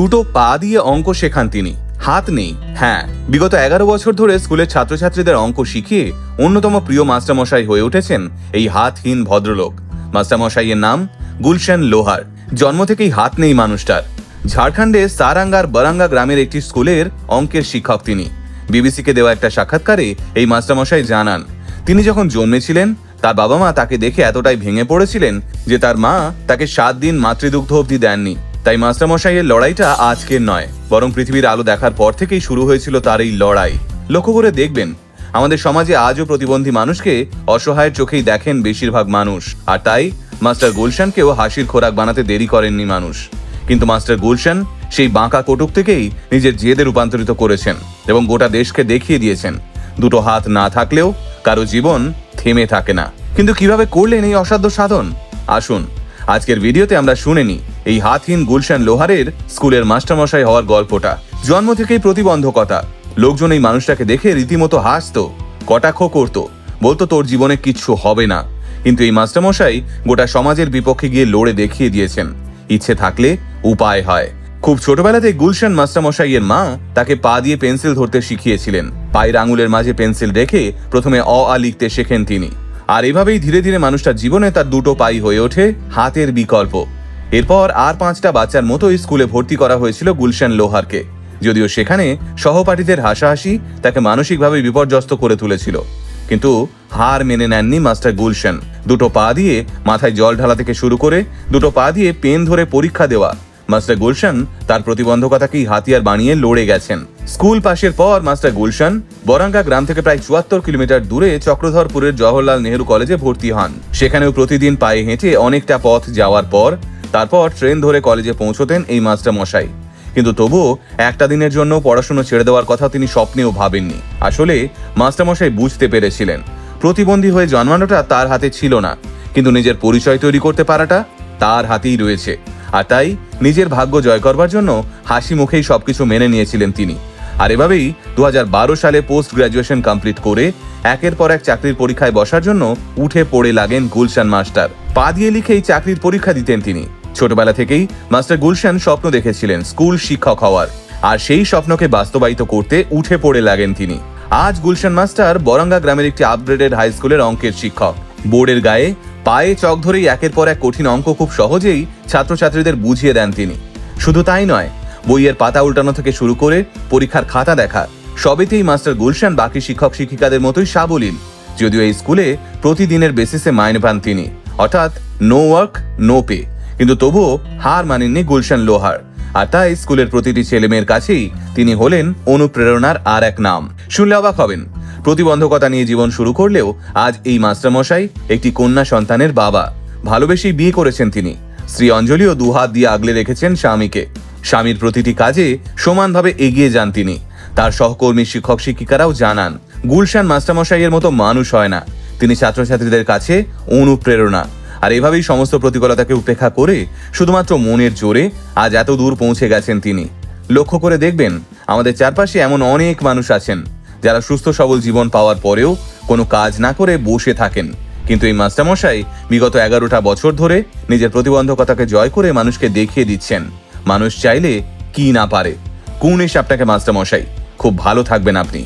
দুটো পা দিয়ে অঙ্ক শেখান তিনি। হাত নেই। হ্যাঁ বিগত এগারো বছর ধরে স্কুলের ছাত্রছাত্রীদের অঙ্ক শিখিয়ে অন্যতম প্রিয় মাস্টারমশাই হয়ে উঠেছেন এই হাতহীন ভদ্রলোক। মাস্টারমশাইয়ের নাম গুলশান লোহার। জন্ম থেকেই হাত নেই মানুষটার। ঝাড়খণ্ডে সারাঙ্গার বারাঙ্গা গ্রামের একটি স্কুলের অঙ্কের শিক্ষক তিনি। বিবিসিকে দেওয়া একটা সাক্ষাৎকারে এই মাস্টারমশাই জানান, তিনি যখন জন্মেছিলেন, তার বাবা মা তাকে দেখে এতটাই ভেঙে পড়েছিলেন যে তার মা তাকে সাত দিন মাতৃদুগ্ধ অবধি দেননি। তাই মাস্টারমশাইয়ের লড়াইটা আজকের নয়, বরং পৃথিবীর আলো দেখার পর থেকেই শুরু হয়েছিল তার এই লড়াই। লক্ষ্য করে দেখবেন, আমাদের সমাজে আজও প্রতিবন্ধী মানুষকে অসহায়ের চোখেই দেখেন বেশিরভাগ মানুষ। আর তাই, মাস্টার গুলশানকেও হাসির খোরাক বানাতে দেরি করেননি মানুষ। কিন্তু মাস্টার গুলশান সেই বাঁকা কটুক থেকেই নিজের জেদে রূপান্তরিত করেছেন এবং গোটা দেশকে দেখিয়ে দিয়েছেন। দুটো হাত না থাকলেও কারও জীবন থেমে থাকে না। কিন্তু কীভাবে করলেন এই অসাধ্য সাধন? আসুন, আজকের ভিডিওতে আমরা শুনে নি এই হাতহীন গুলশান লোহারের স্কুলের মাস্টারমশাই হওয়ার গল্পটা। জন্ম থেকেই প্রতিবন্ধকতা। লোকজন এই মানুষটাকে দেখে রীতিমতো হাসতো, কটাক্ষ করত, বলতো, তোর জীবনে কিচ্ছু হবে না। কিন্তু এই মাস্টারমশাই গোটা সমাজের বিপক্ষে গিয়ে লড়ে দেখিয়ে দিয়েছেন। ইচ্ছে থাকলে উপায় হয়। খুব ছোটবেলাতেই গুলশান মাস্টারমশাইয়ের মা তাকে পা দিয়ে পেন্সিল ধরতে শিখিয়েছিলেন। পায়ের আঙুলের মাঝে পেন্সিল রেখে প্রথমে অ, আ লিখতে শেখেন তিনি। আর এভাবেই ধীরে ধীরে মানুষটার জীবনে তার দুটো পাই হয়ে ওঠে হাতের বিকল্প। এরপর আর পাঁচটা বাচ্চার মতোই স্কুলে ভর্তি করা হয়েছিল গুলশান লোহারকে। যদিও সেখানে সহপাঠীদের হাসাহাসি তাকে মানসিকভাবে বিপর্যস্ত করে তুলেছিল। কিন্তু হার মেনে নেননি মাস্টার গুলশান। দুটো পা দিয়ে মাথায় জল ঢালা থেকে শুরু করে দুটো পা দিয়ে পেন ধরে পরীক্ষা দেওয়া। মাস্টার গুলশান তার প্রতিবন্ধকতাকেই হাতিয়ার বানিয়ে লড়ে গেছেন। স্কুল পাশের পর মাস্টার গুলশান বরাঙ্গা গ্রাম থেকে প্রায় চুয়াত্তর কিলোমিটার দূরে চক্রধরপুরের জওহরলাল নেহরু কলেজে ভর্তি হন। সেখানেও প্রতিদিন পায়ে হেঁটে অনেকটা পথ যাওয়ার পর তারপর ট্রেন ধরে কলেজে পৌঁছতেন এই মাস্টার মশাই। কিন্তু তবুও একটা দিনের জন্য পড়াশোনা ছেড়ে দেওয়ার কথা তিনি স্বপ্নেও ভাবেননি। আসলে মাস্টারমশাই বুঝতে পেরেছিলেন, প্রতিবন্ধী হয়ে জন্মানোটা তার হাতে ছিল না, কিন্তু নিজের পরিচয় তৈরি করতে পারাটা তার হাতেই রয়েছে। আর তাই নিজের ভাগ্য জয় করবার জন্য হাসি মুখেই সবকিছু মেনে নিয়েছিলেন তিনি। আর এভাবেই দু হাজার বারো সালে পোস্ট গ্রাজুয়েশন কমপ্লিট করে একের পর এক চাকরির পরীক্ষায় বসার জন্য উঠে পড়ে লাগেন গুলশান মাস্টার। পা দিয়ে লিখেই চাকরির পরীক্ষা দিতেন তিনি। ছোটবেলা থেকেই মাস্টার গুলশান স্বপ্ন দেখেছিলেন স্কুল শিক্ষক হওয়ার। আর সেই স্বপ্নকে বাস্তবায়িত করতে উঠে পড়ে লাগেন তিনি। আজ গুলশান মাস্টার বরঙ্গা গ্রামের একটি আপগ্রেডেড হাই স্কুলের অঙ্কের শিক্ষক। বোর্ডের গায়ে পায়ে চক ধরেই একের পর এক কঠিন অঙ্ক খুব সহজেই ছাত্রছাত্রীদের বুঝিয়ে দেন তিনি। শুধু তাই নয়, বইয়ের পাতা উল্টানো থেকে শুরু করে পরীক্ষার খাতা দেখা, সবেতেই মাস্টার গুলশান বাকি শিক্ষক শিক্ষিকাদের মতোই সাবলীল, যদিও এই স্কুলে প্রতিদিনের বেসিসে মাইনে পান তিনি। অর্থাৎ নো ওয়ার্ক নো পে কিন্তু তবুও হার মানেননি গুলশান লোহার। আর তাই স্কুলের প্রতিটি ছেলে মেয়ের কাছেই তিনি হলেন অনুপ্রেরণার আর এক নাম। শুনলে অবাক হবেন। প্রতিবন্ধকতা নিয়ে জীবন শুরু করলেও আজ এই মাস্টারমশাই একটি কন্যা সন্তানের বাবা। ভালোবেসেই বিয়ে করেছেন তিনি। শ্রী অঞ্জলিও দুহাত দিয়ে আগলে রেখেছেন স্বামীকে। স্বামীর প্রতিটি কাজে সমানভাবে এগিয়ে যান তিনি। তার সহকর্মী, শিক্ষক, শিক্ষিকারাও জানান, গুলশান মাস্টারমশাইয়ের মতো মানুষ হয় না। তিনি ছাত্রছাত্রীদের কাছে অনুপ্রেরণা। আর এভাবেই সমস্ত প্রতিকূলতাকে উপেক্ষা করে শুধুমাত্র মনের জোরে আজ এত দূর পৌঁছে গেছেন তিনি। লক্ষ্য করে দেখবেন, আমাদের চারপাশে এমন অনেক মানুষ আছেন, যারা সুস্থ সবল জীবন পাওয়ার পরেও কোনো কাজ না করে বসে থাকেন। কিন্তু এই মাস্টারমশাই বিগত এগারোটা বছর ধরে নিজের প্রতিবন্ধকতাকে জয় করে মানুষকে দেখিয়ে দিচ্ছেন। মানুষ চাইলে কি না পারে। কোন এসে আপনাকে মাস্টারমশাই? খুব ভালো থাকবেন আপনি।